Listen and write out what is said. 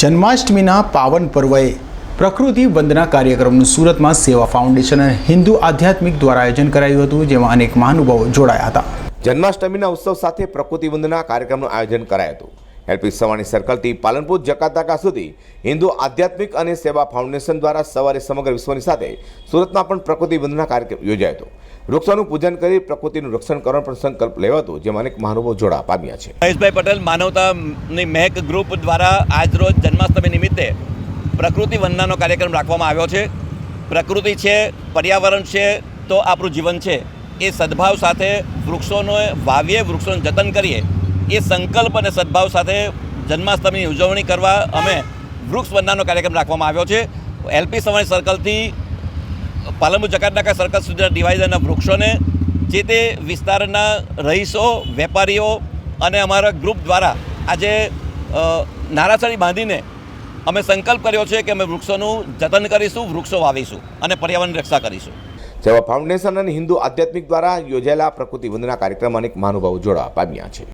જન્માષ્ટમીના પાવન પર્વએ પ્રકૃતિ વંદના કાર્યક્રમનું સુરતમાં સેવા ફાઉન્ડેશન અને હિન્દુ આધ્યાત્મિક દ્વારા આયોજન કરાયું હતું, જેમાં અનેક મહાનુભાવો જોડાયા હતા. જન્માષ્ટમીના ઉત્સવ સાથે પ્રકૃતિ વંદના કાર્યક્રમનું આયોજન કરાયું હતું. એલપી સવાણી સર્કલથી પાલનપુર જકાતાકા સુધી હિન્દુ આધ્યાત્મિક અને સેવા ફાઉન્ડેશન દ્વારા સવારે સમગ્ર વિશ્વની સાથે સુરતમાં પણ પ્રકૃતિ વંદના કાર્યક્રમ યોજાયો હતો. વૃક્ષોનું પૂજન કરી પ્રકૃતિનું રક્ષણ કરવાનો પણ સંકલ્પ લેવાયો હતો, જેમાં અનેક મહાનુભાવો જોડા પામ્યા છે. મહેશભાઈ પટેલ, માનવતાની મહેક ગ્રુપ દ્વારા આજરોજ જન્માષ્ટમી નિમિત્તે પ્રકૃતિ વંદનાનો કાર્યક્રમ રાખવામાં આવ્યો છે. પ્રકૃતિ છે, પર્યાવરણ છે, તો આપણું જીવન છે. એ સદભાવ સાથે વૃક્ષોનો, વાવીએ વૃક્ષોનું જતન કરીએ એ સંકલ્પ અને સદભાવ સાથે જન્માષ્ટમીની ઉજવણી કરવા અમે વૃક્ષ વંદનાનો કાર્યક્રમ રાખવામાં આવ્યો છે. એલપી સવાણી સર્કલથી પાલનપુર જકાતનાકા સર્કલ સુધીના ડિવાઇઝરના વૃક્ષોને જે તે વિસ્તારના રહીશો, વેપારીઓ અને અમારા ગ્રુપ દ્વારા આજે નારાસણી બાંધીને અમે સંકલ્પ કર્યો છે કે અમે વૃક્ષોનું જતન કરીશું, વૃક્ષો વાવીશું અને પર્યાવરણની રક્ષા કરીશું. જેવા ફાઉન્ડેશન અને હિન્દુ આધ્યાત્મિક દ્વારા યોજાયેલા પ્રકૃતિ વંદના કાર્યક્રમ અનેક મહાનુભાવો જોડાવા પામ્યા છે.